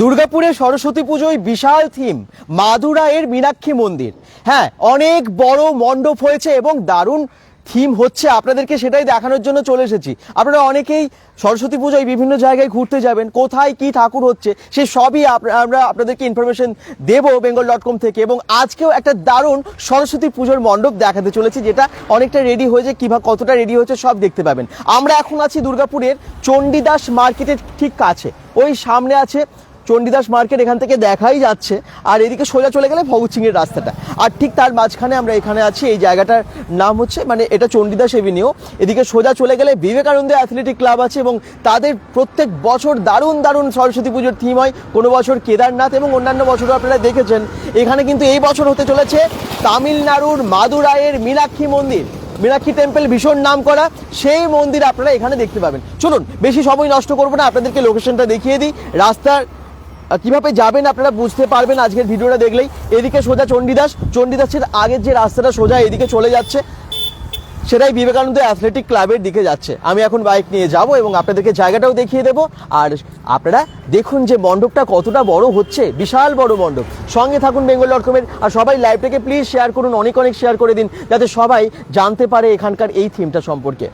দুর্গাপুরে সরস্বতী পুজোয় বিশাল থিম মাদুরাইয়ের মীনাক্ষী মন্দির। হ্যাঁ অনেক বড় মণ্ডপ হয়েছে এবং দারুণ থিম হচ্ছে। আপনাদেরকে সেটাই দেখানোর জন্য চলে এসেছি। আপনারা অনেকেই সরস্বতী পুজোয় বিভিন্ন জায়গায় ঘুরতে যাবেন, কোথায় কি ঠাকুর হচ্ছে, সে সবই আমরা আপনাদেরকে ইনফরমেশন দেবো বেঙ্গল ডট কম থেকে এবং আজকেও একটা দারুণ সরস্বতী পুজোর মণ্ডপ দেখাতে চলেছি, যেটা অনেকটা রেডি হয়েছে কীভাবে কতটা রেডি হয়েছে সব দেখতে পাবেন। আমরা এখন আছি দুর্গাপুরের চণ্ডীদাস মার্কেটের ঠিক কাছে। ওই সামনে আছে চণ্ডীদাস মার্কেট এখান থেকে দেখাই যাচ্ছে। আর এদিকে সোজা চলে গেলে ভগৎ সিং এর রাস্তাটা। আর ঠিক তার মাঝখানে আমরা এখানে আছি, এই জায়গাটার নাম হচ্ছে মানে এটা চণ্ডীদাস এভিনিউ এদিকে সোজা চলে গেলে বিবেকানন্দ অ্যাথলেটিক ক্লাব আছে এবং তাদের প্রত্যেক বছর দারুণ দারুণ সরস্বতী পুজোর থিম হয়। কোনো বছর কেদারনাথ এবং অন্যান্য বছরও আপনারা দেখেছেন। এখানে কিন্তু এই বছর হতে চলেছে তামিলনাড়ুর মাদুরাইয়ের মীনাক্ষী মন্দির। মীনাক্ষী টেম্পল ভীষণ নাম করা, সেই মন্দির আপনারা এখানে দেখতে পাবেন। চলুন, বেশি সময় নষ্ট করব না, আপনাদেরকে লোকেশনটা দেখিয়ে দিই। রাস্তার কীভাবে যাবেন আপনারা বুঝতে পারবেন আজকের ভিডিওটা দেখলেই। এদিকে সোজা চণ্ডীদাস, চণ্ডীদাসের আগের যে রাস্তাটা সোজা এদিকে চলে যাচ্ছে, সেটাই বিবেকানন্দ অ্যাথলেটিক ক্লাবের দিকে যাচ্ছে। আমি এখন বাইক নিয়ে যাব এবং আপনাদেরকে জায়গাটাও দেখিয়ে দেব। আর আপনারা দেখুন যে মণ্ডপটা কতটা বড় হচ্ছে, বিশাল বড় মণ্ডপ। সঙ্গে থাকুন বেঙ্গল ডট কমের, আর সবাই লাইভটাকে প্লিজ শেয়ার করুন, অনেক অনেক শেয়ার করে দিন, যাতে সবাই জানতে পারে এখানকার এই থিমটা সম্পর্কে।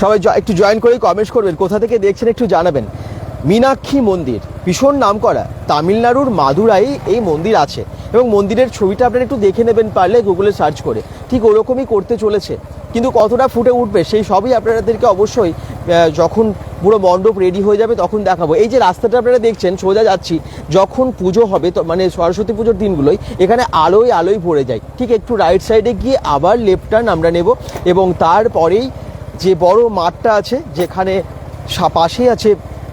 সবাই একটু জয়েন করে কমেন্টস করবেন, কোথা থেকে দেখছেন একটু জানাবেন। মীনাক্ষী মন্দির, ভীষণ নাম করা তামিলনাড়ুর মাদুরাই এই মন্দির আছে। এবং মন্দিরের ছবিটা আপনারা একটু দেখে নেবেন পারলে গুগলে সার্চ করে। ঠিক ওরকমই করতে চলেছে। কিন্তু কতটা ফুটে উঠবে, সেই সবই আপনাদেরকে অবশ্যই যখন পুরো মণ্ডপ রেডি হয়ে যাবে তখন দেখাবো। এই যে রাস্তাটা আপনারা দেখছেন, সোজা যাচ্ছি, যখন পুজো হবে তো মানে সরস্বতী পুজোর দিনগুলোই এখানে আলোয় আলোয় ভরে যায়। ঠিক একটু রাইট সাইডে গিয়ে আবার লেফট টার্ন আমরা নেব। এবং তারপরেই যে বড় মাঠটা আছে, যেখানে পাশেই আছে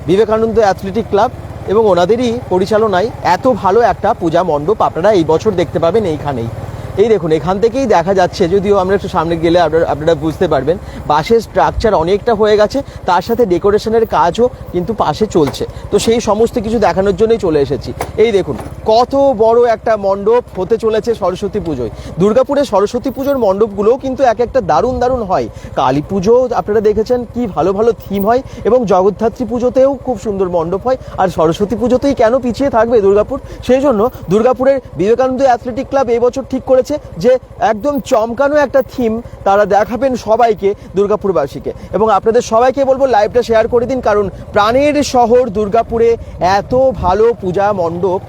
বিবেকানন্দ অ্যাথলেটিক ক্লাব এবং ওনাদেরই পরিচালনায় এত ভালো একটা পূজা মণ্ডপ আপনারা এই বছর দেখতে পাবেন এইখানেই। এই দেখুন, এখান থেকেই দেখা যাচ্ছে, যদিও আমরা একটু সামনে গেলে আপনারা আপনারা বুঝতে পারবেন, বাসের স্ট্রাকচার অনেকটা হয়ে গেছে, তার সাথে ডেকোরেশনের কাজও কিন্তু পাশে চলছে। তো সেই সমস্ত কিছু দেখানোর জন্যই চলে এসেছি। এই দেখুন, কত বড় একটা মণ্ডপ হতে চলেছে সরস্বতী পুজোয়। দুর্গাপুরে সরস্বতী পুজোর মণ্ডপগুলোও কিন্তু এক একটা দারুণ দারুণ হয়। কালী পুজো, আপনারা দেখেছেন কি ভালো ভালো থিম হয়, এবং জগদ্ধাত্রী পুজোতেও খুব সুন্দর মণ্ডপ হয়। আর সরস্বতী পুজোতেই কেন পিছিয়ে থাকবে দুর্গাপুর? সেই জন্য দুর্গাপুরের বিবেকানন্দ অ্যাথলেটিক ক্লাব এই বছর ঠিক করেছে যে একদম চমকানো একটা থিম তারা দেখাবেন সবাইকে দুর্গাপুরবাসীকে। এবং আপনাদের সবাইকে বলব লাইভটা শেয়ার করে দিন, কারণ প্রাণের শহর দুর্গাপুরে এত ভালো পূজা মণ্ডপ,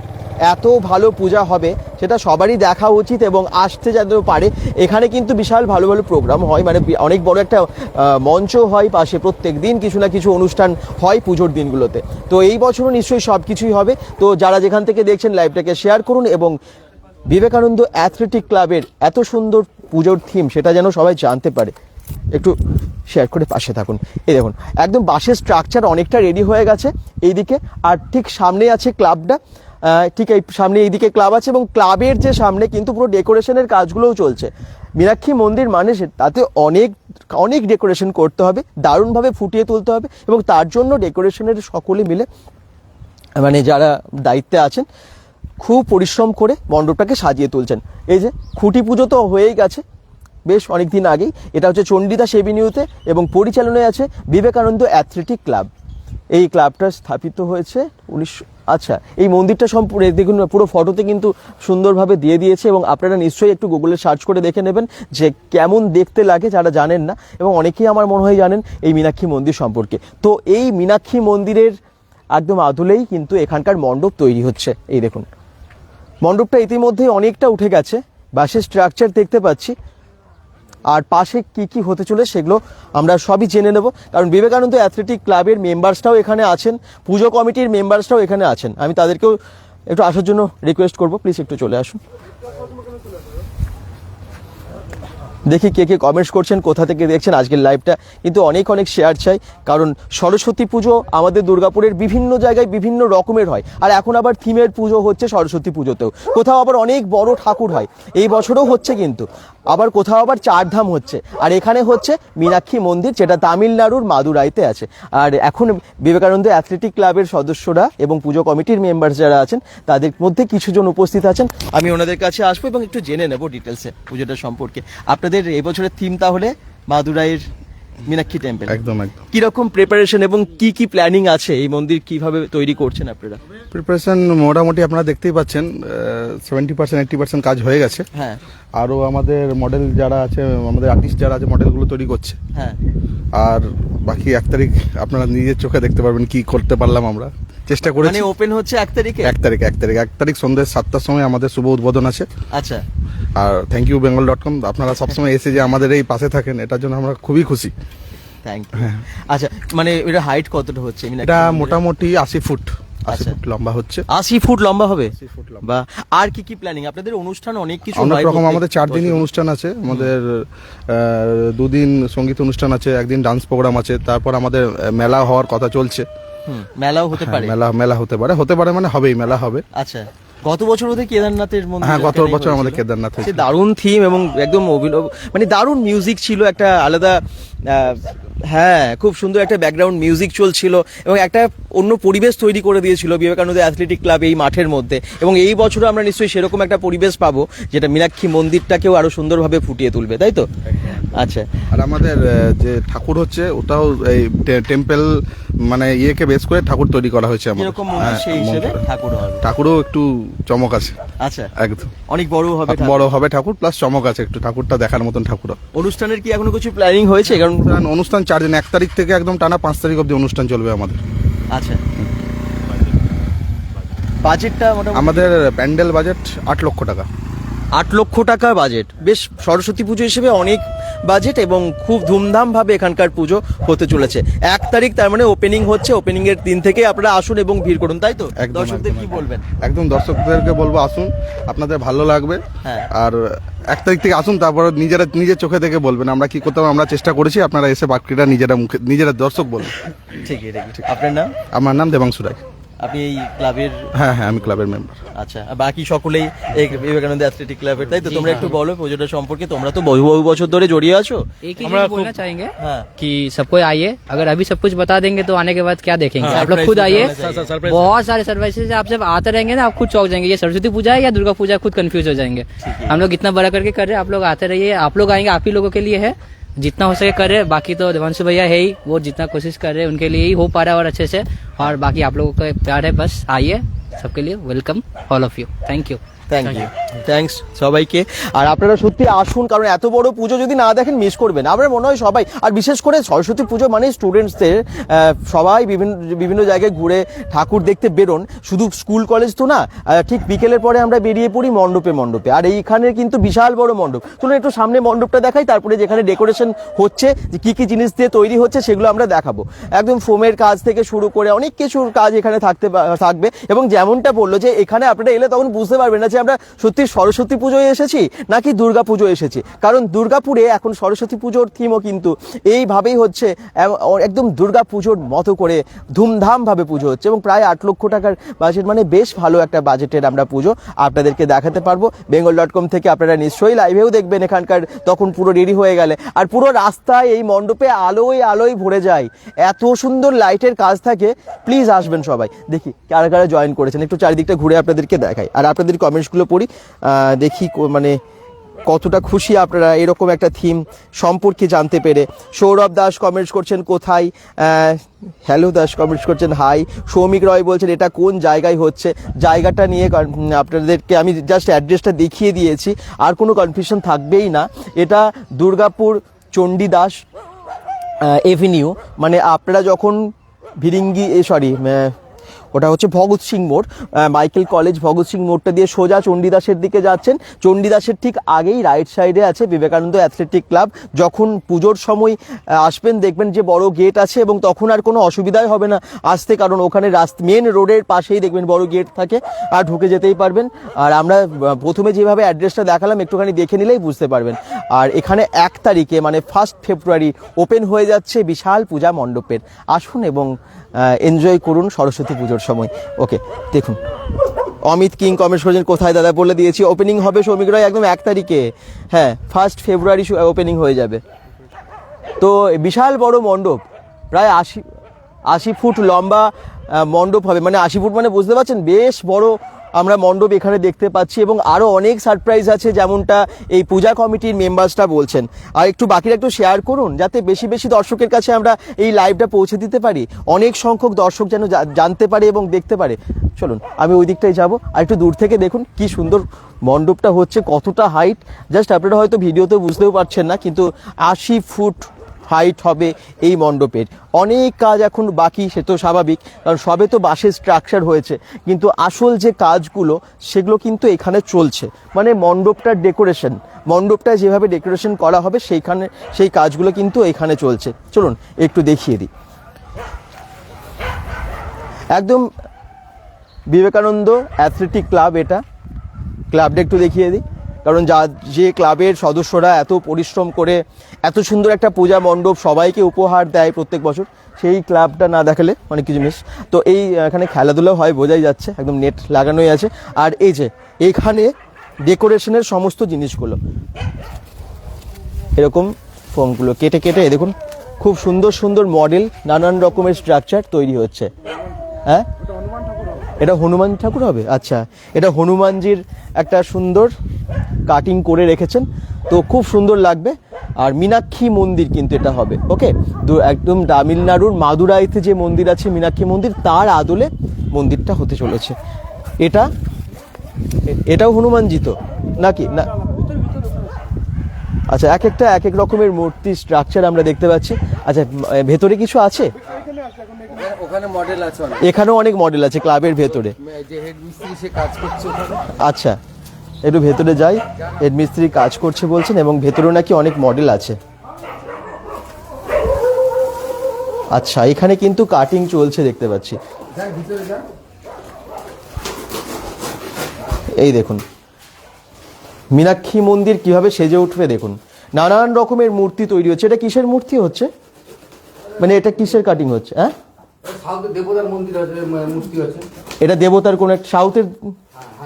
এত ভালো পূজা হবে, সেটা সবারই দেখা উচিত এবং আসতে যেন পারে। এখানে কিন্তু বিশাল ভালো ভালো প্রোগ্রাম হয় মানে অনেক বড় একটা মঞ্চ হয় পাশে প্রত্যেক দিন, কিছু না কিছু অনুষ্ঠান হয় পুজোর দিনগুলোতে। তো এই বছরও নিশ্চয়ই সব কিছুই হবে। তো যারা যেখান থেকে দেখছেন লাইভটাকে শেয়ার করুন এবং বিবেকানন্দ অ্যাথলেটিক ক্লাবের এত সুন্দর পুজোর থিম সেটা যেন সবাই জানতে পারে। একটু শেয়ার করে পাশে থাকুন। এই দেখুন, একদম বাসের স্ট্রাকচার অনেকটা রেডি হয়ে গেছে এইদিকে, আর ঠিক সামনেই আছে ক্লাবটা ঠিক এই সামনে এইদিকে ক্লাব আছে এবং ক্লাবের যে সামনে কিন্তু পুরো ডেকোরেশনের কাজগুলোও চলছে। মীনাক্ষী মন্দির মানে তাতে অনেক অনেক ডেকোরেশন করতে হবে, দারুণভাবে ফুটিয়ে তুলতে হবে এবং তার জন্য ডেকোরেশনের সকলে মিলে মানে যারা দায়িত্বে আছেন খুব পরিশ্রম করে মণ্ডপটাকে সাজিয়ে তুলছেন। এই যে খুঁটি পুজো তো হয়েই গেছে। বেশ অনেক দিন আগেই। এটা হচ্ছে চণ্ডীদাস এভিনিউতে এবং পরিচালনায় আছে বিবেকানন্দ অ্যাথলেটিক ক্লাব। এই ক্লাবটা স্থাপিত হয়েছে উনিশশো আচ্ছা এই মন্দিরটা সম্পূর্ণ দেখুন পুরো ফটোতে কিন্তু সুন্দরভাবে দিয়ে দিয়েছে এবং আপনারা নিশ্চয়ই একটু গুগলে সার্চ করে দেখে নেবেন যে কেমন দেখতে লাগে যারা জানেন না এবং অনেকেই আমার মনে হয় জানেন এই মীনাক্ষী মন্দির সম্পর্কে। তো এই মীনাক্ষী মন্দিরের একদম আদলেই কিন্তু এখানকার মণ্ডপ তৈরি হচ্ছে। এই দেখুন। মণ্ডপটা ইতিমধ্যেই অনেকটা উঠে গেছে। বাসের স্ট্রাকচার দেখতে পাচ্ছি। আর পাশে কি কি হতে চলে সেগুলো আমরা সবই জেনে নেব। কারণ বিবেকানন্দ অ্যাথলেটিক ক্লাবের মেম্বার্সটাও এখানে আছেন। পুজো কমিটির মেম্বার্সটাও এখানে আছেন। আমি তাদেরকেও একটু আসার জন্য রিকোয়েস্ট করব। প্লিজ একটু চলে আসুন। দেখি কে কে কমেন্টস করছেন, কোথা থেকে দেখছেন আজকের লাইভটা কিন্তু অনেক অনেক শেয়ার চাই, কারণ সরস্বতী পুজো আমাদের দুর্গাপুরের বিভিন্ন জায়গায় বিভিন্ন রকমের হয়। আর এখন আবার থিমের পুজো হচ্ছে সরস্বতী পুজোতেও। কোথাও আবার অনেক বড় ঠাকুর হয়, এই বছরও হচ্ছে কিন্তু। আবার কোথাও আবার চারধাম হচ্ছে। আর এখানে হচ্ছে মীনাক্ষী মন্দির, যেটা তামিলনাড়ুর মাদুরাইতে আছে। আর এখন বিবেকানন্দ অ্যাথলেটিক ক্লাবের সদস্যরা এবং পুজো কমিটির মেম্বার যারা আছেন, তাদের মধ্যে কিছুজন উপস্থিত আছেন। আমি ওনাদের কাছে আসব এবং একটু জেনে নেব ডিটেলসে পুজোটা সম্পর্কে। আপনাদের এই বছরের থিম তাহলে মাদুরাইয়ের মীনাক্ষী টেম্পল একদম একদম। কীরকম প্রিপারেশন এবং কি কি প্ল্যানিং আছে এই মন্দির কীভাবে তৈরি করছেন আপনারা? প্রিপারেশন মোটামুটি আপনারা দেখতেই পাচ্ছেন সেভেন্টি পার্সেন্ট এইট্টি পার্সেন্ট কাজ হয়ে গেছে। হ্যাঁ। আরও আমাদের মডেল যারা আছে আমাদের আর্টিস্ট যারা আছে মডেলগুলো তৈরি করছে। হ্যাঁ। আর বাকি এক তারিখ আপনারা নিজের চোখে দেখতে পারবেন কি করতে পারলাম আমরা। চেষ্টা মানে করেছি ওপেন হচ্ছে এক তারিখে? এক তারিখ এক তারিখ। এক তারিখ সন্ধ্যে সাতটার সময় আমাদের শুভ উদ্বোধন আছে। আচ্ছা। আর thank you Bengal dot com আপনারা সবসময় এসে যে আমাদের এই পাশে থাকেন এটার জন্য আমরা খুবই খুশি। থ্যাংক ইউ আচ্ছা মানে এটা হাইট কতটা হচ্ছে? এটা মোটামুটি আশি ফুট। আশি আচ্ছা। ফুট লম্বা হচ্ছে। আশি ফুট লম্বা হবে? বা আর কি কি প্ল্যানিং আপনাদের অনুষ্ঠান অনেক কিছু অনেক রকম আমাদের চার দিনই অনুষ্ঠান আছে। আমাদের দুদিন সংগীত অনুষ্ঠান আছে একদিন ডান্স প্রোগ্রাম আছে তারপর আমাদের মেলা হওয়ার কথা চলছে। মেলাও হতে হ্যাঁ, পারে। মেলা মেলা হতে পারে। হতে পারে মানে হবেই মেলা হবে। আচ্ছা। গত বছর কেদারনাথের মন্দির হ্যাঁ গত বছর আমাদের কেদারনাথ দারুণ থিম এবং একদম অভিনব মানে দারুণ মিউজিক ছিল একটা আলাদা হ্যাঁ খুব সুন্দর একটা ব্যাকগ্রাউন্ড মিউজিক চলছিল এবং একটা অন্য পরিবেশ তৈরি করে দিয়েছিল বিবেকানন্দ অ্যাথলেটিক ক্লাব এই মাঠের মধ্যে এবং এই বছর আমরা নিশ্চয়ই সেরকম একটা পরিবেশ পাবো যেটা মীনাক্ষী মন্দিরটাকেও আরও সুন্দরভাবে ফুটিয়ে তুলবে, তাই তো? আচ্ছা। আর আমাদের যে ঠাকুর হচ্ছে ওটাও এই টেম্পল মানে ইয়েকে বেস করে ঠাকুর তৈরি করা হয়েছে আমাদের। মন্দির হ্যাঁ, সেই হিসেবে ঠাকুর হবে। ঠাকুরও একটু চমক আছে। আচ্ছা। একদম। অনেক বড় হবে। বড় হবে ঠাকুর প্লাস চমক আছে একটু ঠাকুরটা দেখার মতন ঠাকুর অনুষ্ঠানের কি এখনও কিছু প্ল্যানিং হয়েছে? কারণ অনুষ্ঠান চার দিন এক তারিখ থেকে একদম টানা পাঁচ তারিখ অবধি অনুষ্ঠান চলবে আমাদের। আচ্ছা। বাজেটটা আমাদের প্যান্ডেল বাজেট আট লক্ষ টাকা। আট লক্ষ টাকা বাজেট। বেশ সরস্বতী পুজো হিসেবে অনেক বাজেট এবং খুব ধুমধাম ভাবে এখানকার পুজো হতে চলেছে। এক তারিখ তার মানে ওপেনিং হচ্ছে ওপেনিং এর দিন থেকে আপনারা আসুন এবং ভিড় করুন তাই তো? দর্শকদের কি বলবেন? একদম দর্শকদেরকে বলব আসুন আপনাদের ভালো লাগবে। হ্যাঁ। আর এক তারিখ থেকে আসুন তারপর নিজেরা নিজের চোখে দেখে বলবেন আমরা কি করতে পারব আমরা চেষ্টা করেছি আপনারা এসে বাকিটা নিজেরা মুখে নিজেরা দর্শক বলবেন ঠিক ঠিক আপনার নাম? আমার নাম দেবাংশু রায়। আপনি এই ক্লাবের হ্যাঁ হ্যাঁ আমি ক্লাবের মেম্বার আচ্ছা আর বাকি সকলেই এই বিবেকানন্দ অ্যাথলেটিক ক্লাবের তাই তো তোমরা একটু বলো পুজোটা সম্পর্কে তোমরা তো বহু বহু বছর ধরে জড়িয়ে আছো एक ही हमारा चीज बोलना खूब- चाहेंगे हाँ। कि सबको आइए अगर अभी सब कुछ बता देंगे तो आने के बाद क्या देखेंगे हाँ, आप लोग surprise खुद भी आइए होना चाहिए। सरप्राइज बहुत सारे सर्विसेज आप जब आते रहेंगे ना आप खुद चौक जाएंगे ये सरस्वती पूजा है या दुर्गा पूजा है, खुद कंफ्यूज हो जाएंगे हम लोग इतना बड़ा करके कर रहे हैं आप लोग आते रहिए आप लोग आएंगे आप ही लोगों के लिए है जितना हो सके कर रहे। बाकी तो देवांशु भैया है ही, वो जितना कोशिश कर रहे हैं, उनके लिए ही हो पा रहा है और अच्छे से। और बाकी आप लोगों का प्यार है, बस आइए, सबके लिए welcome all of you thank you thank you thanks সবাইকে। আর আপনারা সত্যি আসুন কারণ এত বড় পুজো যদি না দেখেন মিস করবেন আমার মনে হয় সবাই আর বিশেষ করে সরস্বতী পুজো মানে স্টুডেন্টসদের সবাই বিভিন্ন বিভিন্ন জায়গায় ঘুরে ঠাকুর দেখতে বেরোন। শুধু স্কুল কলেজ তো না ঠিক বিকেলের পরে আমরা বেরিয়ে পড়ি মণ্ডপে মণ্ডপে। আর এইখানে কিন্তু বিশাল বড় মণ্ডপ। চলুন একটু সামনে মণ্ডপটা দেখাই তারপরে যেখানে ডেকোরেশন হচ্ছে যে কী কী জিনিস দিয়ে তৈরি হচ্ছে সেগুলো আমরা দেখাবো। একদম ফোমের কাজ থেকে শুরু করে অনেক কিছুর কাজ এখানে থাকতে থাকবে। এবং যেমনটা বলল যে এখানে আপনারা এলে তখন বুঝতে পারবেন না যে আমরা সত্যি সরস্বতী পুজোয় এসেছি নাকি দুর্গা পুজো এসেছি? কারণ দুর্গাপুরে এখন সরস্বতী পুজোর থিমও কিন্তু এইভাবেই হচ্ছে একদম দুর্গা পুজোর মতো করে ধুমধাম ভাবে পুজো হচ্ছে এবং প্রায় আট লক্ষ টাকার বাজেট মানে বেশ ভালো একটা বাজেটের আমরা পুজো আপনাদেরকে দেখাতে পারব। বেঙ্গল ডট কম থেকে আপনারা নিশ্চয়ই লাইভেও দেখবেন এখানকার, তখন পুরো রেডি হয়ে গেলে। আর পুরো রাস্তায় এই মণ্ডপে আলোয় আলোয় ভরে যায়। এত সুন্দর লাইটের কাজ থাকে। প্লিজ আসবেন সবাই। দেখি কারা কারা জয়েন করেছেন। একটু চারিদিকটা ঘুরে আপনাদেরকে দেখাই। আর আপনাদের কমেন্টসগুলো পড়ি দেখি মানে কতটা খুশি আপনারা এরকম একটা থিম সম্পর্কে জানতে পেরে। সৌরভ দাস কমেন্টস করছেন, কোথায়? হ্যালো দাস কমেন্টস করছেন হাই সৌমিক রয় বলছেন, এটা কোন জায়গায় হচ্ছে? জায়গাটা নিয়ে আপনাদেরকে আমি জাস্ট অ্যাড্রেসটা দেখিয়ে দিয়েছি, আর কোনো কনফিউশন থাকবেই না। এটা দুর্গাপুর চণ্ডীদাস এভিনিউ মানে আপনারা যখন ভিরিঙ্গি সরি ওটা হচ্ছে ভগৎ সিং মোড়। মাইকেল কলেজ ভগৎ সিং মোড়টা দিয়ে সোজা চণ্ডীদাসের দিকে যাচ্ছেন। চণ্ডীদাসের ঠিক আগেই রাইট সাইডে আছে বিবেকানন্দ অ্যাথলেটিক ক্লাব। যখন পুজোর সময় আসবেন দেখবেন যে বড় গেট আছে এবং তখন আর কোনো অসুবিধাই হবে না আসতে, কারণ ওখানে রাস্তা মেন রোডের পাশেই দেখবেন বড় গেট থাকে আর ঢুকে যেতেই পারবেন। আর আমরা প্রথমে যেভাবে অ্যাড্রেসটা দেখালাম, একটুখানি দেখে নিলেই বুঝতে পারবেন। আর এখানে এক তারিখে মানে ফার্স্ট ফেব্রুয়ারি ওপেন হয়ে যাচ্ছে বিশাল পূজা মণ্ডপের। আসুন এবং এনজয় করুন সরস্বতী পুজোর সময়। ওকে দেখুন। অমিত কিং কমেন্ট করেছেন কোথায় দাদা বলে দিয়েছি। ওপেনিং হবে শ্রমিক রায় একদম এক তারিখে। হ্যাঁ ফার্স্ট ফেব্রুয়ারি ওপেনিং হয়ে যাবে। তো বিশাল বড় মণ্ডপ, প্রায় আশি আশি ফুট লম্বা মণ্ডপ হবে। মানে আশি ফুট মানে বুঝতে পারছেন? বেশ বড় আমরা মণ্ডপ এখানে দেখতে পাচ্ছি এবং আরও অনেক সারপ্রাইজ আছে যেমনটা এই পূজা কমিটির মেম্বার্সরা বলছেন। আর একটু বাকিরা একটু শেয়ার করুন, যাতে বেশি বেশি দর্শকের কাছে আমরা এই লাইভটা পৌঁছে দিতে পারি। অনেক সংখ্যক দর্শক যেন জানতে পারে এবং দেখতে পারে। চলুন, আমি ওই দিকটাই যাব। আর একটু দূর থেকে দেখুন কি সুন্দর মণ্ডপটা হচ্ছে, কতটা হাইট জাস্ট আপনারা হয়তো ভিডিওতে বুঝতেও পারছেন না, কিন্তু আশি ফুট হাইট হবে এই মণ্ডপের। অনেক কাজ এখন বাকি, সে তো স্বাভাবিক, কারণ সবে তো বাসের স্ট্রাকচার হয়েছে। কিন্তু আসল যে কাজগুলো, সেগুলো কিন্তু এখানে চলছে। মানে মণ্ডপটার ডেকোরেশন মণ্ডপটা যেভাবে ডেকোরেশন করা হবে, সেইখানে, সেই কাজগুলো কিন্তু এখানে চলছে। চলুন, একটু দেখিয়ে দিই। একদম বিবেকানন্দ অ্যাথলেটিক ক্লাব এটা। ক্লাবটা একটু দেখিয়ে দিই। কারণ যা, যে ক্লাবের সদস্যরা এত পরিশ্রম করে, এত সুন্দর একটা পূজা মণ্ডপ সবাইকে উপহার দেয় প্রত্যেক বছর, সেই ক্লাবটা না দেখালে অনেক কিছু মিস তো এই, এখানে খেলাধুলা হয়, বোঝাই যাচ্ছে, একদম নেট লাগানোই আছে। আর এই যে এইখানে ডেকোরেশনের সমস্ত জিনিসগুলো। এরকম ফর্মগুলো, কেটে কেটে দেখুন, খুব সুন্দর সুন্দর মডেল, নানান রকমের স্ট্রাকচার তৈরি হচ্ছে। হ্যাঁ? এটা হনুমান ঠাকুর হবে? আচ্ছা এটা হনুমানজির একটা সুন্দর কাটিং করে রেখেছেন। তো খুব সুন্দর লাগবে। আর মীনাক্ষী মন্দির কিন্তু এটা হবে ওকে? একদম তামিলনাড়ুর মাদুরাইতে যে মন্দির আছে মীনাক্ষী মন্দির তার আদলে মন্দিরটা হতে চলেছে। এটা এটাও হনুমানজি তো নাকি? না। আচ্ছা এক একটা এক এক রকমের মূর্তি স্ট্রাকচার আমরা দেখতে পাচ্ছি। আচ্ছা ভেতরে কিছু আছে? ওখানে মডেল আছে অনেক। এখানেও অনেক মডেল আছে ক্লাবের ভেতরে। যে হেড মিস্ত্রি সে কাজ করছে আচ্ছা। একটু ভেতরে যাই। হেড মিস্ত্রি কাজ করছে বলছেন এবং ভেতরেও নাকি অনেক মডেল আছে। আচ্ছা এখানে কিন্তু কাটিং চলছে দেখতে পাচ্ছি। এই দেখুন। মীনাক্ষী মন্দির কীভাবে সেজে উঠবে দেখুন। নানান রকমের মূর্তি তৈরি হচ্ছে। এটা কিসের মূর্তি হচ্ছে? মানে এটা কিসের কাটিং হচ্ছে হ্যাঁ? এটা দেবতার কোন একটা সাউথের হ্যাঁ হ্যাঁ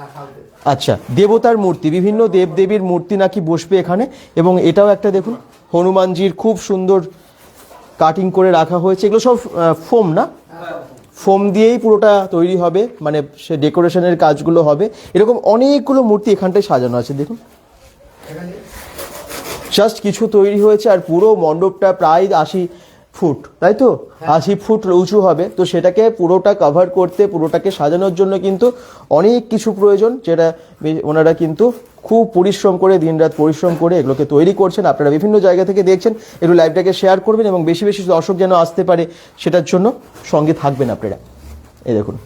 আচ্ছা দেবতার মূর্তি, বিভিন্ন দেবদেবীর মূর্তি নাকি বসবে এখানে? এবং এটাও একটা দেখুন, হনুমানজির খুব সুন্দর কাটিং করে রাখা হয়েছে। এগুলো সব ফোম না? ফোম দিয়েই পুরোটা তৈরি হবে মানে সে ডেকোরেশনের কাজগুলো হবে। এরকম অনেকগুলো মূর্তি এখানটায় সাজানো আছে, দেখুন। জাস্ট কিছু তৈরি হয়েছে, আর পুরো মণ্ডপটা প্রায় আশি ফুট তাই তো? আশি ফুট উঁচু হবে। তো সেটাকে পুরোটা কভার করতে পুরোটাকে সাজানোর জন্য কিন্তু অনেক কিছু প্রয়োজন যেটা ওনারা কিন্তু খুব পরিশ্রম করে দিনরাত পরিশ্রম করে এগুলোকে তৈরি করছেন। আপনারা বিভিন্ন জায়গা থেকে দেখছেন একটু লাইভটাকে শেয়ার করবেন এবং বেশি বেশি দর্শক যেন আসতে পারে সেটার জন্য সঙ্গে থাকবেন আপনারা। এই দেখুন।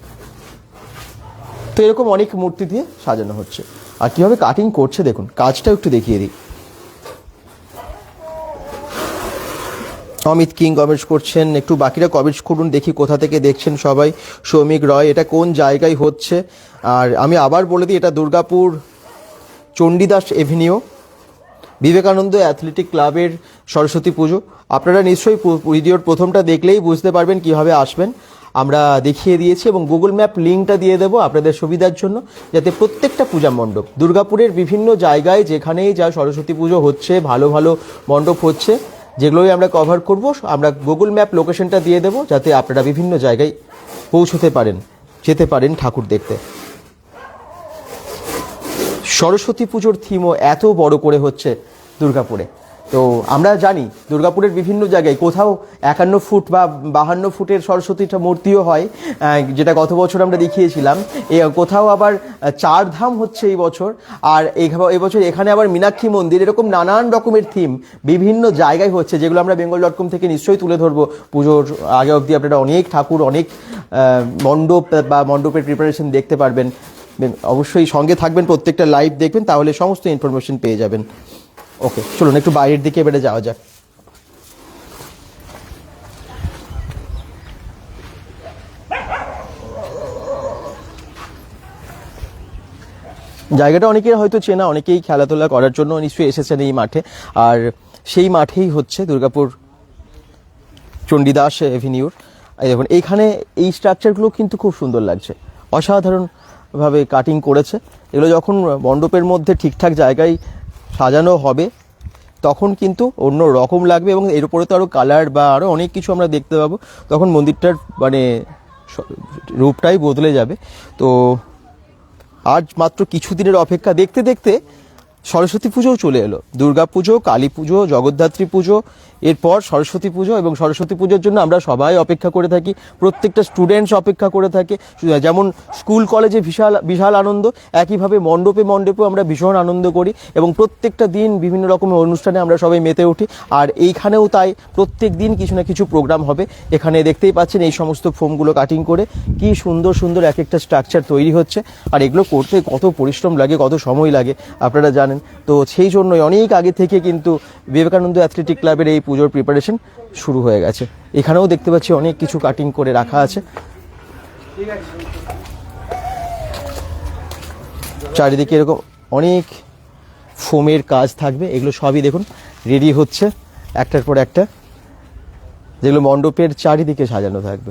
তো এরকম অনেক মূর্তি দিয়ে সাজানো হচ্ছে। আর কীভাবে কাটিং করছে দেখুন কাজটাও একটু দেখিয়ে দিই। অমিত কিং কমেন্টস করছেন, একটু বাকিরা কমেন্টস করুন, দেখি কোথা থেকে দেখছেন সবাই। সৌমিক রয়, এটা কোন জায়গায় হচ্ছে? আর আমি আবার বলে দিই, এটা দুর্গাপুর চণ্ডীদাস এভিনিউ, বিবেকানন্দ অ্যাথলেটিক ক্লাবের সরস্বতী পুজো। আপনারা নিশ্চয়ই ভিডিওর প্রথমটা দেখলেই বুঝতে পারবেন কীভাবে আসবেন। আমরা দেখিয়ে দিয়েছি এবং গুগল ম্যাপ লিঙ্কটা দিয়ে দেবো আপনাদের সুবিধার জন্য, যাতে প্রত্যেকটা পূজা মণ্ডপ, দুর্গাপুরের বিভিন্ন জায়গায় যেখানেই যা সরস্বতী পুজো হচ্ছে, ভালো ভালো মণ্ডপ হচ্ছে যেগুলোই আমরা কভার করব, আমরা গুগল ম্যাপ লোকেশনটা দিয়ে দেবো, যাতে আপনারা বিভিন্ন জায়গায় পৌঁছতে পারেন, যেতে পারেন ঠাকুর দেখতে। সরস্বতী পুজোর থিমও এত বড় করে হচ্ছে দুর্গাপুরে। তো আমরা জানি দুর্গাপুরের বিভিন্ন জায়গায় কোথাও একান্ন ফুট বা বাহান্ন ফুটের সরস্বতীটা মূর্তিও হয় যেটা গত বছর আমরা দেখিয়েছিলাম। এ, কোথাও আবার চার ধাম হচ্ছে এই বছর, আর এবছর এখানে আবার মীনাক্ষী মন্দির, এরকম নানান রকমের থিম বিভিন্ন জায়গায় হচ্ছে, যেগুলো আমরা বেঙ্গল ডট কম থেকে নিশ্চয়ই তুলে ধরবো। পুজোর আগে অবধি আপনারা অনেক ঠাকুর, অনেক মণ্ডপ বা মণ্ডপের প্রিপারেশন দেখতে পারবেন। অবশ্যই সঙ্গে থাকবেন, প্রত্যেকটা লাইভ দেখবেন, তাহলে সমস্ত ইনফরমেশন পেয়ে যাবেন। ওকে, চলুন, একটু বাইরের দিকে বেড়ে যাওয়া যাক। জায়গাটা অনেকের হয়তো চেনা, অনেকেই খেলাধুলা করার জন্য নিশ্চয়ই এসেছেন এই মাঠে। আর সেই মাঠেই হচ্ছে দুর্গাপুর চণ্ডীদাস এভিনিউর এই দেখুন, এইখানে এই স্ট্রাকচারগুলো কিন্তু খুব সুন্দর লাগছে। অসাধারণভাবে কাটিং করেছে। এগুলো যখন মণ্ডপের মধ্যে ঠিকঠাক জায়গায় সাজানো হবে, তখন কিন্তু অন্য রকম লাগবে এবং এর উপরে তো আরও কালার বা আরও অনেক কিছু আমরা দেখতে পাবো। তখন মন্দিরটার মানে রূপটাই বদলে যাবে। তো আজ মাত্র কিছুদিনের অপেক্ষা। দেখতে দেখতে সরস্বতী পুজোও চলে এলো। দুর্গা পুজো, কালী পুজো, জগদ্ধাত্রী পুজো এরপর সরস্বতী পুজো এবং সরস্বতী পুজোর জন্য আমরা সবাই অপেক্ষা করে থাকি, প্রত্যেকটা স্টুডেন্টস অপেক্ষা করে থাকে। যেমন স্কুল কলেজে বিশাল বিশাল আনন্দ, একইভাবে মণ্ডপে, মণ্ডপেও আমরা ভীষণ আনন্দ করি এবং প্রত্যেকটা দিন বিভিন্ন রকমের অনুষ্ঠানে আমরা সবাই মেতে উঠি। আর এইখানেও তাই প্রত্যেক দিন কিছু না কিছু প্রোগ্রাম হবে। এখানে দেখতেই পাচ্ছেন এই সমস্ত ফোমগুলো কাটিং করে কি সুন্দর সুন্দর এক একটা স্ট্রাকচার তৈরি হচ্ছে। আর এগুলো করতে কত পরিশ্রম লাগে, কত সময় লাগে, আপনারা জানেন। তো সেই জন্যই অনেক আগে থেকে কিন্তু বিবেকানন্দ অ্যাথলেটিক ক্লাবের এই পুজোর প্রিপারেশন শুরু হয়ে গেছে। এখানেও দেখতে পাচ্ছি অনেক কিছু কাটিং করে রাখা আছে। চারিদিকে এরকম অনেক ফোমের কাজ থাকবে, এগুলো সবই দেখুন রেডি হচ্ছে একটার পর একটা। যেগুলো মণ্ডপের চারিদিকে সাজানো থাকবে।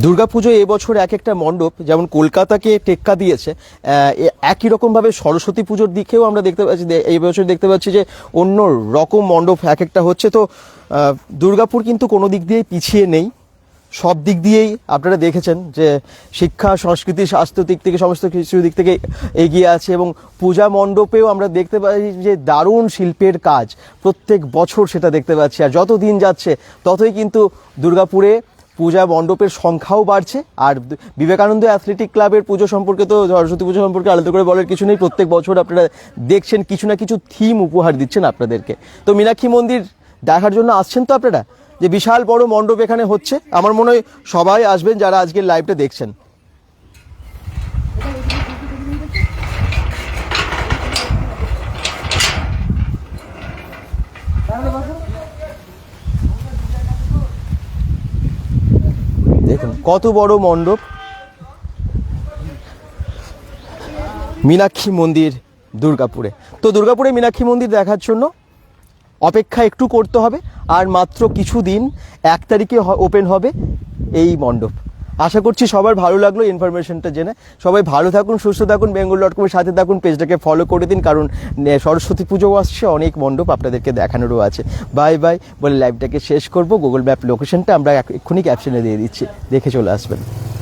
দুর্গাপুজো এবছর এক একটা মণ্ডপ, যেমন কলকাতাকে টেক্কা দিয়েছে একই রকমভাবে সরস্বতী পুজোর দিকেও আমরা দেখতে পাচ্ছি এই বছর দেখতে পাচ্ছি যে অন্য রকম মণ্ডপ এক একটা হচ্ছে। তো দুর্গাপুর কিন্তু কোনো দিক দিয়েই পিছিয়ে নেই। সব দিক দিয়েই আপনারা দেখেছেন যে শিক্ষা, সংস্কৃতি, স্বাস্থ্য দিক থেকে, সমস্ত কিছু দিক থেকে এগিয়ে আছে এবং পূজা মণ্ডপেও আমরা দেখতে পাই যে দারুণ শিল্পের কাজ। প্রত্যেক বছর সেটা দেখতে পাচ্ছি আর যত দিন যাচ্ছে, ততই কিন্তু দুর্গাপুরে পূজা মণ্ডপের সংখ্যাও বাড়ছে, আর বিবেকানন্দ অ্যাথলেটিক ক্লাবের পুজো সম্পর্কে তো সরস্বতী পুজো সম্পর্কে আলাদা করে বলার কিছু নেই। প্রত্যেক বছর আপনারা দেখছেন, কিছু না কিছু থিম উপহার দিচ্ছেন আপনাদেরকে। তো মীনাক্ষী মন্দির দেখার জন্য আসছেন তো আপনারা? যে বিশাল বড় মণ্ডপ এখানে হচ্ছে। আমার মনে হয় সবাই আসবেন যারা আজকের লাইভটা দেখছেন। দেখুন, কত বড় মণ্ডপ। মীনাক্ষী মন্দির দুর্গাপুরে। তো দুর্গাপুরে মীনাক্ষী মন্দির দেখার জন্য অপেক্ষা একটু করতে হবে, আর মাত্র কিছু দিন এক তারিখে ওপেন হবে এই মণ্ডপ। আশা করছি সবার ভালো লাগল ইনফরমেশনটা জেনে। সবাই ভালো থাকুন, সুস্থ থাকুন বেঙ্গল ডট কমের সাথে থাকুন পেজটাকে ফলো করে দিন, কারণ সরস্বতী পুজোও আসছে, অনেক মণ্ডপ আপনাদেরকে দেখানোরও আছে। বাই বাই বলে লাইভটাকে শেষ করব। গুগল ম্যাপ লোকেশনটা আমরা এক- এক্ষুনি ক্যাপশনে দিয়ে দিচ্ছি। দেখে চলে আসবেন।